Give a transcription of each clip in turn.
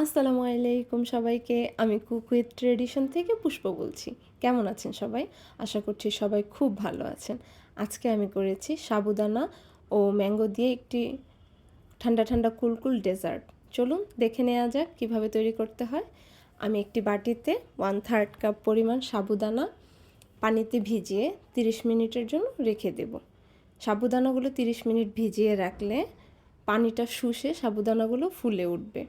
আসসালামু আলাইকুম সবাইকে। আমি কুক ট্রেডিশন থেকে পুষ্প বলছি। কেমন আছেন সবাই? আশা করছি সবাই খুব ভালো আছেন। আজকে আমি করেছি সাবুদানা ও ম্যাঙ্গো দিয়ে একটি ঠান্ডা ঠান্ডা কুলকুল ডেজার্ট। চলুন দেখে নেওয়া যাক কীভাবে তৈরি করতে হয়। আমি একটি বাটিতে ওয়ান থার্ড কাপ পরিমাণ সাবুদানা পানিতে ভিজিয়ে 30 মিনিটের জন্য রেখে দেব। সাবুদানাগুলো 30 মিনিট ভিজিয়ে রাখলে পানিটা শুষে সাবুদানাগুলো ফুলে উঠবে।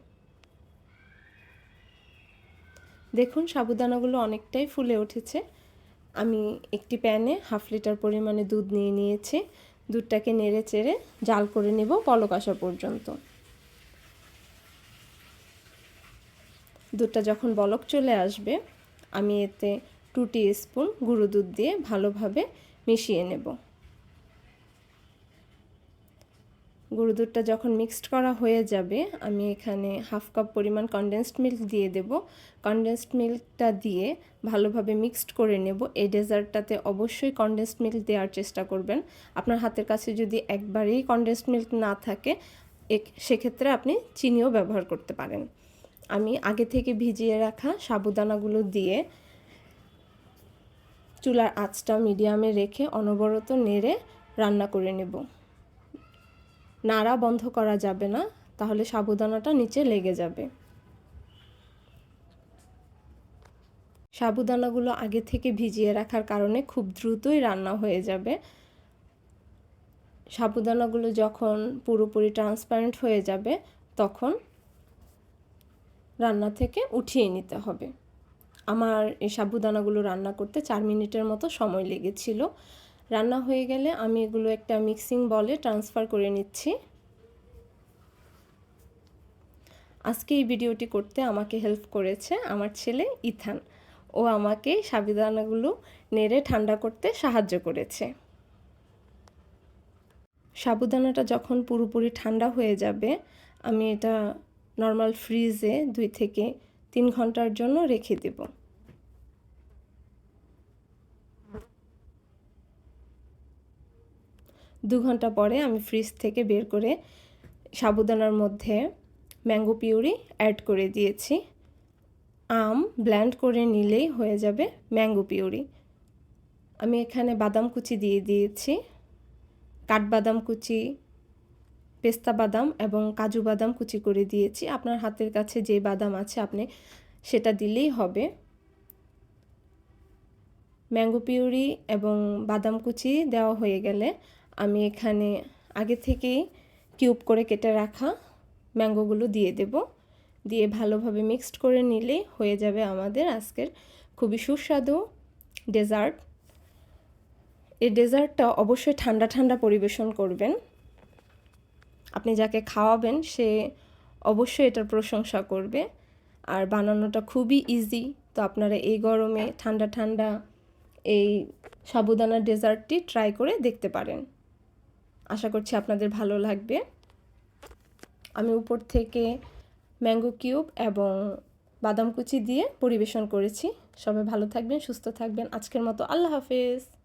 দেখুন, সাবুদানাগুলো অনেকটাই ফুলে উঠেছে। আমি একটি প্যানে হাফ লিটার পরিমাণে দুধ নিয়ে নিয়েছি। দুধটাকে নেড়ে চেড়ে জাল করে নেব পলক আসা পর্যন্ত। দুধটা যখন বলক চলে আসবে, আমি এতে টু স্পুন গুঁড়ো দুধ দিয়ে ভালোভাবে মিশিয়ে নেব। গুঁড়ো দুধটা যখন মিক্সড করা হয়ে যাবে, আমি এখানে হাফ কাপ পরিমাণ কনডেন্সড মিল্ক দিয়ে দেব। কনডেন্সড মিল্কটা দিয়ে ভালোভাবে মিক্সড করে নেব। এই ডেজার্টটাতে অবশ্যই কনডেন্সড মিল্ক দেওয়ার চেষ্টা করবেন। আপনার হাতের কাছে যদি একবারেই কনডেন্সড মিল্ক না থাকে এক সেক্ষেত্রে আপনি চিনিও ব্যবহার করতে পারেন। আমি আগে থেকে ভিজিয়ে রাখা সাবুদানাগুলো দিয়ে চুলার আঁচটা মিডিয়ামে রেখে অনবরত নেড়ে রান্না করে নেব। নাড়া বন্ধ করা যাবে না, তাহলে সাবুদানাটা নিচে লেগে যাবে। সাবুদানাগুলো আগে থেকে ভিজিয়ে রাখার কারণে খুব দ্রুতই রান্না হয়ে যাবে। সাবুদানাগুলো যখন পুরোপুরি ট্রান্সপারেন্ট হয়ে যাবে, তখন রান্না থেকে উঠিয়ে নিতে হবে। আমার এই সাবুদানাগুলো রান্না করতে চার মিনিটের মতো সময় লেগেছিল। রান্না হয়ে গেলে আমি এগুলো একটা মিক্সিং বলে ট্রান্সফার করে নিচ্ছি। আজকে এই ভিডিওটি করতে আমাকে হেল্প করেছে আমার ছেলে ইথান। ও আমাকে সাবিদানাগুলো নেড়ে ঠান্ডা করতে সাহায্য করেছে। সাবুদানাটা যখন পুরোপুরি ঠান্ডা হয়ে যাবে, আমি এটা নর্মাল ফ্রিজে দুই থেকে তিন ঘণ্টার জন্য রেখে দেবো। দু ঘণ্টা পরে আমি ফ্রিজ থেকে বের করে সাবুদানার মধ্যে ম্যাঙ্গো পিউরি অ্যাড করে দিয়েছি। আম ব্ল্যান্ড করে নিলেই হয়ে যাবে ম্যাঙ্গো পিউরি আমি এখানে বাদাম কুচি দিয়ে দিয়েছি। কাঠবাদাম কুচি, পেস্তা বাদাম এবং কাজু বাদাম কুচি করে দিয়েছি। আপনার হাতের কাছে যে বাদাম আছে আপনি সেটা দিলেই হবে। ম্যাঙ্গো পিউরি এবং বাদাম কুচি দেওয়া হয়ে গেলে আমি এখানে আগে থেকেই কিউব করে কেটে রাখা ম্যাঙ্গোগুলো দিয়ে দেব। দিয়ে ভালোভাবে মিক্সড করে নিলেই হয়ে যাবে আমাদের আজকের খুবই সুস্বাদু ডেজার্ট। এই ডেজার্টটা অবশ্যই ঠান্ডা ঠান্ডা পরিবেশন করবেন। আপনি যাকে খাওয়াবেন সে অবশ্যই এটার প্রশংসা করবে। আর বানানোটা খুবই ইজি তো আপনারা এই গরমে ঠান্ডা ঠান্ডা এই সাবুদানা ডেজার্টটি ট্রাই করে দেখতে পারেন। আশা করছি আপনাদের ভালো লাগবে। আমি উপর থেকে ম্যাঙ্গো কিউব এবং বাদাম কুচি দিয়ে পরিবেশন করেছি। সবাই ভালো থাকবেন, সুস্থ থাকবেন। আজকের মতো আল্লাহ হাফেজ।